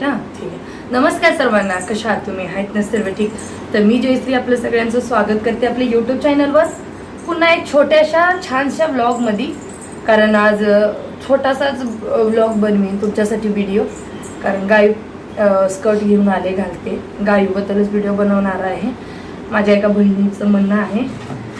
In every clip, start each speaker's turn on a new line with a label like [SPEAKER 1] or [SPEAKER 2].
[SPEAKER 1] हां? ठीक आहे. नमस्कार सर्वांना कशा आहात तुम्ही? आहेत ना सर्व ठीक? तर मी जयश्री आपलं सगळ्यांचं स्वागत करते आपल्या यूट्यूब चॅनलवर पुन्हा एक छोट्याशा छानशा व्लॉगमध्ये कारण आज छोटासाच व्लॉग बनवीन तुमच्यासाठी व्हिडिओ कारण गाई स्कर्ट घेऊन आले घालते. गाईबद्दलच व्हिडिओ बनवणार आहे. माझ्या एका बहिणीचं म्हणणं आहे.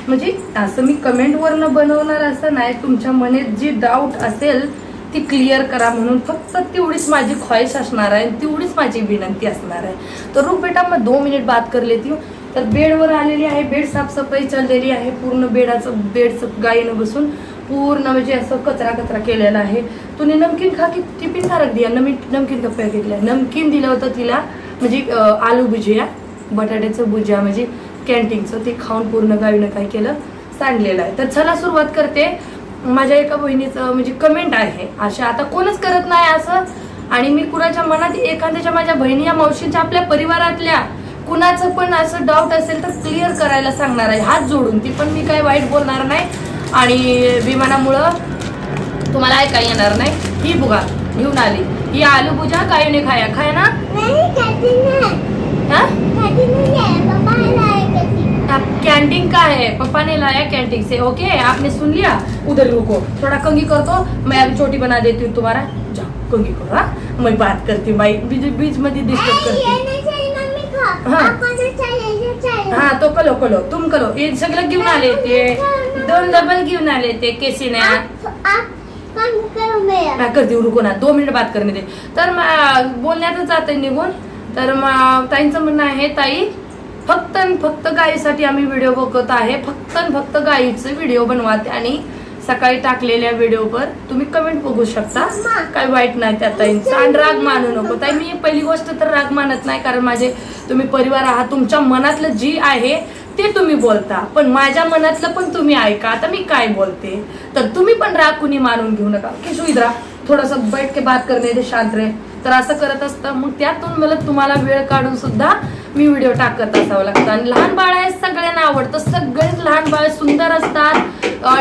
[SPEAKER 1] म्हणजे असं मी कमेंटवरनं बनवणार असं नाही. तुमच्या मनात जी डाऊट असेल ती क्लिअर करा म्हणून फक्त तेवढीच माझी ख्वाहिश असणार आहे आणि तेवढीच माझी विनंती असणार आहे. तर रुक बेटा मग दोन मिनिट बात कर लेती हूँ तर बेडवर आलेली आहे बेड साफसफाई चाललेली आहे पूर्ण बेडाचं बेडचं गायीनं बसून पूर्ण म्हणजे असं कचरा कचरा केलेला आहे. तुने नमकीन खा की टिफिन सारख दिया नमी नमकीन का घेतल्या. नमकीन दिलं होतं तिला म्हणजे आलू भुजिया बटाट्याचं भुजिया म्हणजे कॅन्टीनचं ते खाऊन पूर्ण गावीनं काय केलं सांडलेलं आहे. तर चला सुरुवात करते. माझ्या एका बहिणीचं म्हणजे कमेंट आहे अशा आता कोणच करत नाही असं. आणि मी कुणाच्या मनात एखाद्याच्या माझ्या बहिणी या मावशीच्या आपल्या परिवारातल्या कुणाचं पण असं डाऊट असेल तर क्लिअर करायला सांगणार आहे. हात जोडून. ती पण मी काय वाईट बोलणार नाही. आणि विमानामुळं तुम्हाला ऐका येणार नाही. ही बुगा घेऊन आली. ही आलू भुजा काय नाही खाया. खाया ना?
[SPEAKER 2] नहीं नहीं नहीं
[SPEAKER 1] आप कैंटीन का है पापा ने लाया कैंटीन से ओके आपने सुन लिया? उधर रुको थोड़ा कंगी कर दो मैं अभी छोटी बना देती हूँ तुम्हारा। जाओ कंगी करो हाँ? मैं बात करती हूँ भाई बीच बीच मध्ये डिस्टर्ब
[SPEAKER 2] ये
[SPEAKER 1] करती
[SPEAKER 2] नहीं
[SPEAKER 1] हाँ।
[SPEAKER 2] ये
[SPEAKER 1] हा तो कलो कलो तुम कलो हे सगळं घेऊन आले ते दोन डबल घेऊन आले ते केसीने
[SPEAKER 2] आप आप काम करो मेरा।
[SPEAKER 1] हा, करते रुको ना दोन मिनिट बात करणे दे। तर मा- बोलण्यातच जाते निघून। तर मा- ताईंचं म्हणणं आहे ताई फक्त आणि फक्त गायीसाठी आम्ही व्हिडिओ बघत आहे. फक्त आणि फक्त गायीचे व्हिडिओ बनवाते आणि सकाळी टाकलेल्या व्हिडिओवर तुम्ही कमेंट बघू शकता. काय वाईट नाही त्या ताईंचा. आणि राग मानू नको. ताई मी पहिली गोष्ट तर राग मानत नाही कारण माझे तुम्ही परिवार आहात. तुमच्या मनातलं जी आहे ते तुम्ही बोलता. पण माझ्या मनातलं पण तुम्ही ऐका. आता मी काय बोलते? तर तुम्ही पण राग कुणी मानून घेऊ नका. की सुविधा थोडासा बैठ के बात करणे शांत रे तर असं करत असतं मग त्यातून मला तुम्हाला वेळ काढून सुद्धा मी व्हिडिओ टाकत असावं लागतं. आणि लहान बाळ आहे सगळ्यांना आवडतं. सगळेच लहान बाळ सुंदर असतात.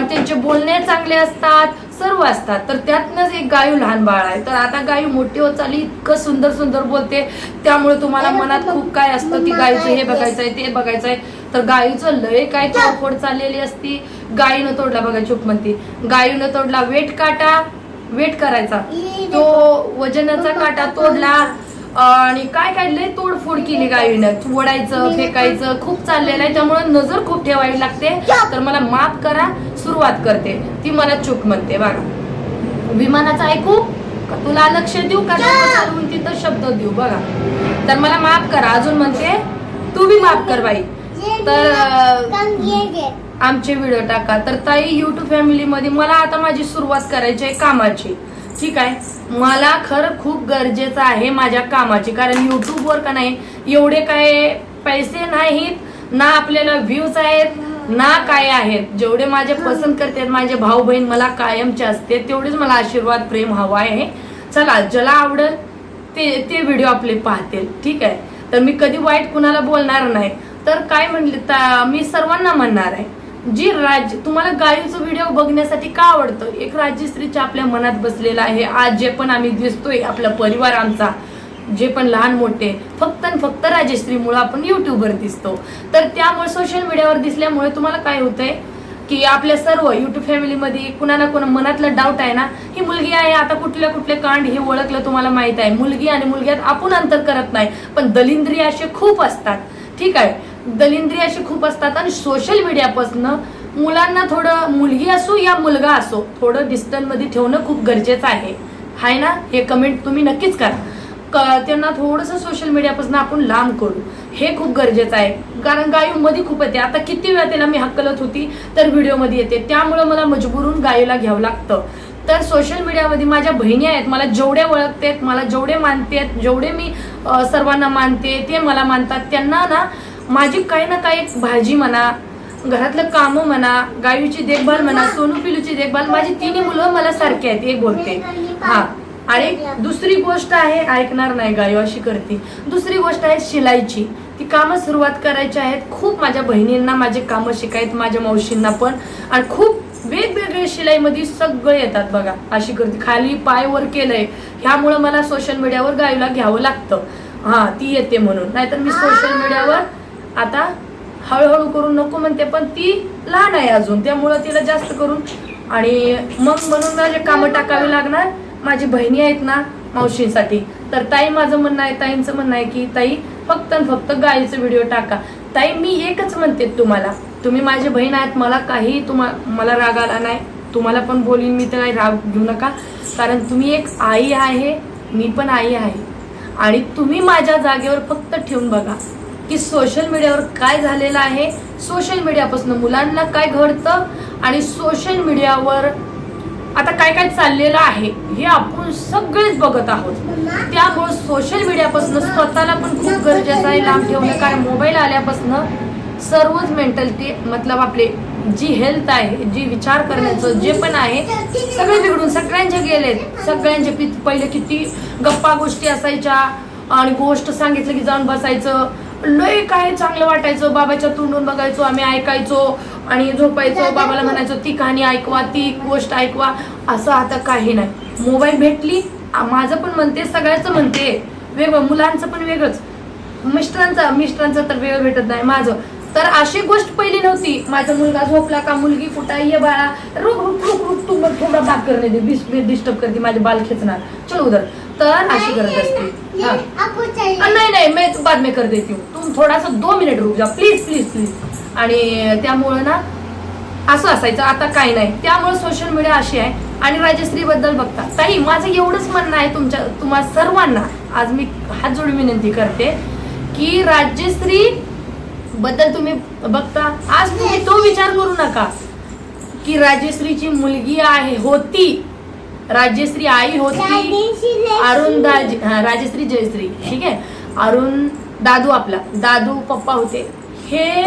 [SPEAKER 1] त्यांचे बोलणे चांगले असतात. सर्व असतात. तर त्यातनंच एक गायू लहान बाळ आहे. तर आता गायू मोठी होत चालली इतकं सुंदर सुंदर बोलते. त्यामुळे तुम्हाला मनात खूप काय असतं की गायीचं हे बघायचंय ते बघायचंय तर गायीचं लय काय चौफोड चाललेली असती. गायीनं तोडला बघा चूक म्हणते. गायीनं तोडला वेट काटा. वेट करायचा. तो वजनाचा काटा तोडला. आणि काय काय लय तोडफोड केली गायीनं ओढायचं फेकायचं खूप चाललेलं आहे. त्यामुळे नजर खूप ठेवावी लागते. तर मला माफ करा सुरुवात करते. ती मला चूक म्हणते बघा. विमानाचं ऐकू? तुला लक्ष देऊ का? चालवून तिथं शब्द देऊ बघा. तर मला माफ करा अजून म्हणते तू बी माफ कर बाई. तर आमचे व्हिडिओ टाका. तर ताई युट्यूब फॅमिलीमध्ये मला आता माझी सुरुवात करायची आहे कामाची. ठीक आहे. मला खरं खूप गरजेचं आहे माझ्या कामाची. कारण युट्यूबवर का नाही एवढे काय पैसे नाहीत ना आपल्याला व्ह्यूज आहेत ना काय आहेत. जेवढे माझे पसंत करतात माझे भाऊ बहीण मला कायमचे असते तेवढेच मला आशीर्वाद प्रेम हवा आहे. चला ज्याला आवडेल ते ते व्हिडिओ आपले पाहतील. ठीक आहे. तर मी कधी वाईट कुणाला बोलणार नाही. तर काय म्हणले मी सर्वांना म्हणणार आहे. जी राज्य तुम्हाला गायीचं व्हिडिओ बघण्यासाठी का आवडतं? एक राज्यश्रीच्या आपल्या मनात बसलेला आहे. आज जे पण आम्ही दिसतोय आपला परिवार आमचा जे पण लहान मोठे फक्त आणि फक्त राजश्रीमुळे आपण युट्यूबवर दिसतो. तर त्यामुळे सोशल मीडियावर दिसल्यामुळे तुम्हाला काय होतंय? की आपल्या सर्व युट्यूब फॅमिलीमध्ये कुणा ना कुणा मनातलं डाऊट आहे ना ही मुलगी आहे आता कुठल्या कुठले कांड हे ओळखलं तुम्हाला माहीत आहे. मुलगी आणि मुलग्यात आपण अंतर करत नाही पण दलिंद्री असे खूप असतात. ठीक आहे? दलिंद्री असे खूप असतात आणि सोशल मीडियापासनं मुलांना थोडं मुलगी असो या मुलगा असो थोडं डिस्टन्समध्ये ठेवणं खूप गरजेचं आहे. हाय ना? हे कमेंट तुम्ही नक्कीच करा. क- त्यांना थोडंसं सोशल मीडियापासून आपण लांब करू. हे खूप गरजेचं आहे. कारण गायूमध्ये खूप येते. आता किती वेळा त्याला मी हक्कलत होती तर व्हिडिओमध्ये येते. त्यामुळं मला मजबूरून गायूला घ्यावं लागतं. तर सोशल मीडियामध्ये माझ्या बहिणी आहेत. मला जेवढे ओळखते मला जेवढे मानते जेवढे मी सर्वांना मानते ते मला मानतात. त्यांना ना माझी काही ना काही भाजी म्हणा घरातलं कामं म्हणा गायूची देखभाल म्हणा सोनू पिलूची देखभाल माझी तिन्ही मुलं मला सारखी आहेत एक बोलते. हा. आणि दुसरी गोष्ट आहे ऐकणार नाही गायू अशी करते. दुसरी गोष्ट आहे शिलाईची. ती कामं सुरुवात करायची आहेत. खूप माझ्या बहिणींना माझे कामं शिकायत माझ्या मावशींना पण. आणि खूप वेगवेगळे शिलाईमध्ये सगळे येतात बघा अशी करते. खाली पाय वर केलंय ह्यामुळं मला सोशल मीडियावर गायला घ्यावं लागतं. हा ती येते म्हणून. नाहीतर मी सोशल मीडियावर आता हळूहळू करून नको म्हणते पण ती लहान आहे अजून त्यामुळं तिला जास्त करून. आणि मग म्हणून माझे कामं टाकावी लागणार माझी बहिणी आहेत ना मावशींसाठी. तर ताई माझं म्हणणं आहे ताईंचं म्हणणं आहे की ताई फक्त आणि फक्त गायीचं व्हिडिओ टाका. ताई मी एकच म्हणते तुम्हाला तुम्ही माझी बहीण आहेत मला काही तुम्हा मला राग आला नाही. तुम्हाला पण बोलीन मी तर काही राग घेऊ नका. कारण तुम्ही एक आई आहे मी पण आई आहे. आणि तुम्ही माझ्या जागेवर फक्त ठेवून बघा. की सोशल मीडियावर काय झालेलं आहे? सोशल मीडियापासून मुलांना काय घडतं? आणि सोशल मीडियावर आता काय काय चाललेलं आहे हे आपण सगळेच बघत आहोत. त्यामुळे सोशल मीडियापासून स्वतःला पण खूप गरजेचं आहे लांब ठेवणं कारण मोबाईल आल्यापासून सर्वच मेंटॅलिटी मतलब आपले जी हेल्थ आहे जी विचार करण्याचं जे पण आहे सगळे बिघडून सगळ्यांचे गेलेत. सगळ्यांचे पहिले किती गप्पा गोष्टी असायच्या आणि गोष्ट सांगितलं की जाऊन बसायचं. लय काय चांगलं वाटायचं. बाबाच्या तोंडून बघायचो आम्ही ऐकायचो आणि झोपायचो. बाबाला म्हणायचो ती कहाणी ऐकवा ती गोष्ट ऐकवा. असं आता काही नाही. मोबाईल भेटली माझं पण म्हणते सगळ्याचं म्हणते. वेगळं मुलांचं पण वेगळंच. मिस्टरांचा मिस्टरांचं तर वेगळं भेटत नाही माझं. तर अशी गोष्ट पहिली नव्हती. माझा मुलगा झोपला का मुलगी कुठं ये बाळा. रुक रुक रुक रुक तू मग थोडा भाग करणे दे डिस्टर्ब करते माझे बाल खेचणार. चल उधर तर अशी करत असते. हा.
[SPEAKER 2] आपको
[SPEAKER 1] अ,
[SPEAKER 2] चाहिए
[SPEAKER 1] नाही नाही मैं बाद में कर देती हूँ। तुम थोड़ा सा दो मिनिट रुक जा. प्लीज प्लीज प्लीज आणि त्यामुळं ना असं असायचं. आता काय नाही. त्यामुळे सोशल मीडिया अशी आहे. आणि राजश्री बद्दल बघता. ताई माझं एवढंच म्हणणं आहे तुमच्या तुम्हा सर्वांना. आज मी हात जोडून विनंती करते की राजश्री बद्दल तुम्ही बघता. आज तुम्ही तो विचार करू नका की राजश्रीची मुलगी आहे होती. राजश्री आई होती अरुण दाज हा, राजश्री जयश्री ठीक आहे? अरुण दादू आपला दादू पप्पा होते. हे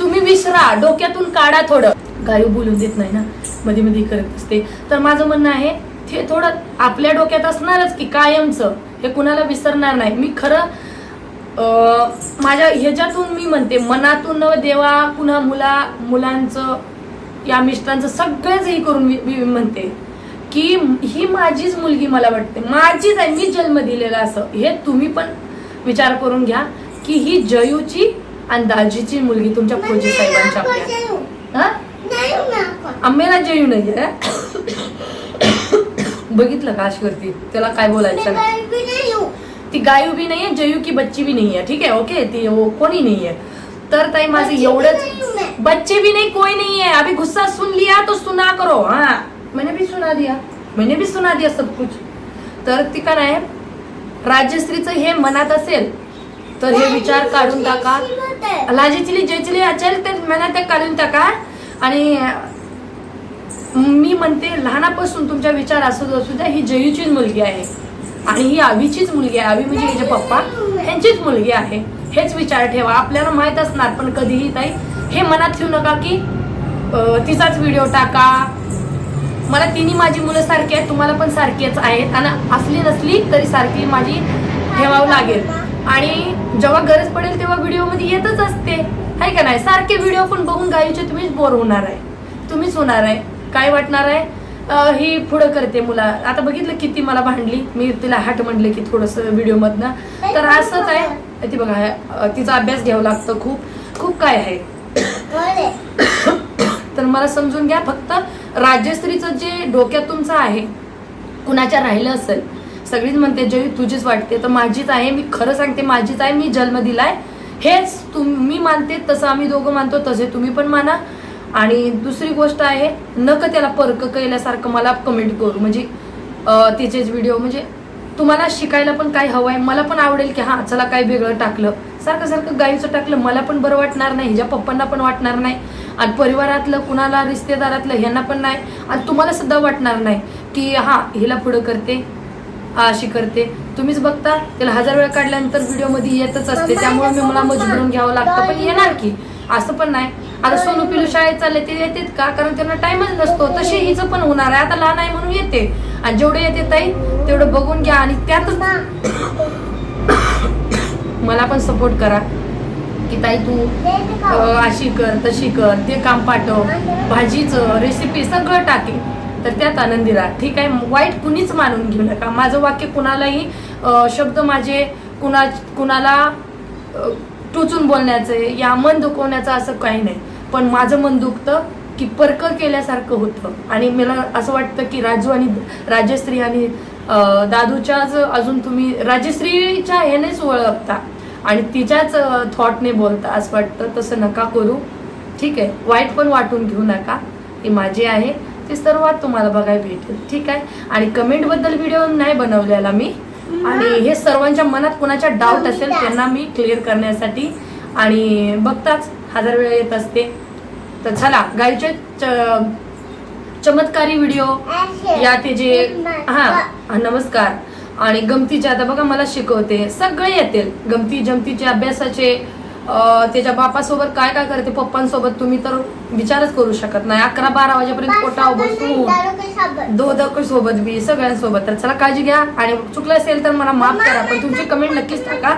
[SPEAKER 1] तुम्ही विसरा डोक्यातून काढा थोडं. गायू बोलून देत नाही ना मध्ये मध्ये करत असते. तर माझं म्हणणं आहे हे थोडं आपल्या डोक्यात असणारच की कायमचं हे कुणाला विसरणार नाही. मी खरं माझ्या ह्याच्यातून मी म्हणते मनातून न देवा पुन्हा मुला मुलांचं या मिस्टरांचं सगळंच हे करून मी म्हणते. की ही माझीच मुलगी मला वाटते. माझीच आहे मी जन्म दिलेला असं. हे तुम्ही पण विचार करून घ्या की ही जयूची आणि दाजीची मुलगी तुमच्या फौजी साहेबांच्या आपल्या. हा? आम्हाला जयू नाही बघितलं का अशी करती त्याला काय बोलायचं? नाही ती गायू भी नहीं है जयू की बच्ची भी नहीं है ठीक है ओके ती वो कोणी नहीं है तर ताई माझं एवढंच
[SPEAKER 2] हूँ।
[SPEAKER 1] बच्चे भी नहीं कोई नहीं है अभी गुस्सा सुन लिया तो सुना करो हाँ. मैंने भी सुना दिया मैंने भी सुना दिया सब कुछ। तर ती का नाही राजश्रीचं हे मनात असेल तर हे विचार काढून टाका. लाजेचिली जयचिली असेल तर मनात ते काढून टाका. आणि मी म्हणते लहानापासून तुमच्या विचार असू दे असू द्या ही जयूचीच मुलगी आहे. आणि ही आवीचीच मुलगी आहे. आवी म्हणजे हिचे पप्पा. यांचीच मुलगी आहे. हेच विचार ठेवा. आपल्याला माहीत असणार पण कधीही ताई हे मनात ठेवू नका की तिचाच व्हिडिओ टाका. मला तिन्ही माझी मुलं सारखी आहेत तुम्हाला पण सारखीच आहेत. आणि असली नसली तरी सारखी माझी ठेवावं लागेल. आणि जेव्हा गरज पडेल तेव्हा व्हिडिओमध्ये येतच असते. आहे का नाही? सारखे व्हिडिओ पण बघून गायीचे तुम्हीच बोर होणार आहे. तुम्हीच होणार आहे. काय वाटणार आहे? ही पुढं करते मुला. आता बघितलं किती मला भांडली. मी तिला हट म्हणले की थोडस व्हिडिओ मधनं तर असंच आहे. ती बघा तिचा अभ्यास घ्यावा लागतं खूप. खूप काय आहे. तर मला समजून घ्या फक्त. राज्यश्रीचं जे डोक्यात तुमचं आहे कुणाच्या राहिलं असेल सगळीच म्हणते जय तुझीच वाटते. तर माझीच आहे मी खरं सांगते माझीच आहे मी जन्म दिलाय. हेच तुम्ही मानते तसं आम्ही दोघं मानतो तसे तुम्ही पण माना. आणि दुसरी गोष्ट आहे नक त्याला परक केल्यासारखं मला कमेंट करू. म्हणजे तिचेच व्हिडिओ म्हणजे तुम्हाला शिकायला पण काय हवं आहे मला पण आवडेल की हां चला काय वेगळं टाकलं. सारखं सारखं गाईचं टाकलं मला पण बरं वाटणार नाही हिच्या पप्पांना पण वाटणार नाही आणि परिवारातलं कुणाला रिश्तेदारातलं ह्यांना पण नाही आणि तुम्हाला सुद्धा वाटणार नाही की हा हिला पुढं करते अशी करते. तुम्हीच बघता त्याला हजार वेळा काढल्यानंतर व्हिडिओमध्ये येतच असते त्यामुळे मी मला मजबूरून घ्यावं लागतं पण येणार की? असं पण नाही. आता सोनू पिलू शाळेत चालले ते येतात का? कारण त्यांना टाइमच नसतो. तशी हिचं पण होणार आहे. आता लहान आहे म्हणून येते. आणि जेवढे येते ताई तेवढं बघून घ्या. आणि त्यातच मला पण सपोर्ट करा. की ताई तू अशी कर तशी कर ते काम पाठव. भाजीचं रेसिपी सगळं टाके. तर त्यात आनंदी राहा. ठीक आहे? वाईट कुणीच मानून घेऊ नका. माझं वाक्य कुणालाही शब्द माझे कुणा कुणाला टोचून बोलण्याचे या मन दुखवण्याचं असं काही नाही. पण माझं मन दुखतं की परक केल्यासारखं होतं. आणि मला असं वाटतं की राजू आणि राजश्री आणि दादूच्याच अजून तुम्ही राजश्रीच्या ह्यानेच ओळखता. आणि तिच्याच थॉटने बोलता असं वाटतं तसं नका करू. ठीक आहे वाईट पण वाटून घेऊ नका. ही माझी आहे. ती सर्वात तुम्हाला बघायला भेटेल. ठीक आहे? आणि कमेंटबद्दल व्हिडिओ नाही बनवलेला मी. आणि हे सर्वांच्या मनात कोणाच्या डाऊट असेल त्यांना मी क्लिअर करण्यासाठी आणि बघताच हजार वेळा येत असते. तर चला गाईचे च- चमत्कारी व्हिडिओ या ते जे हा, नमस्कार. आणि गमतीचे आता बघा मला शिकवते. सगळे येतील. गमती जमतीचे अभ्यासाचे त्याच्या बापासोबत काय काय करते पप्पांसोबत तुम्ही तर विचारच करू शकत नाही. अकरा बारा वाजेपर्यंत पोटावर बसून दोदक सोबत बी सगळ्यांसोबत. तर चला काळजी घ्या. आणि चुकलं असेल तर मला माफ करा पण तुमची कमेंट नक्कीच टाका.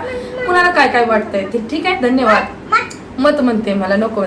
[SPEAKER 1] कुणाला काय काय वाटतंय ते ठीक आहे? धन्यवाद. मत म्हणते मला नको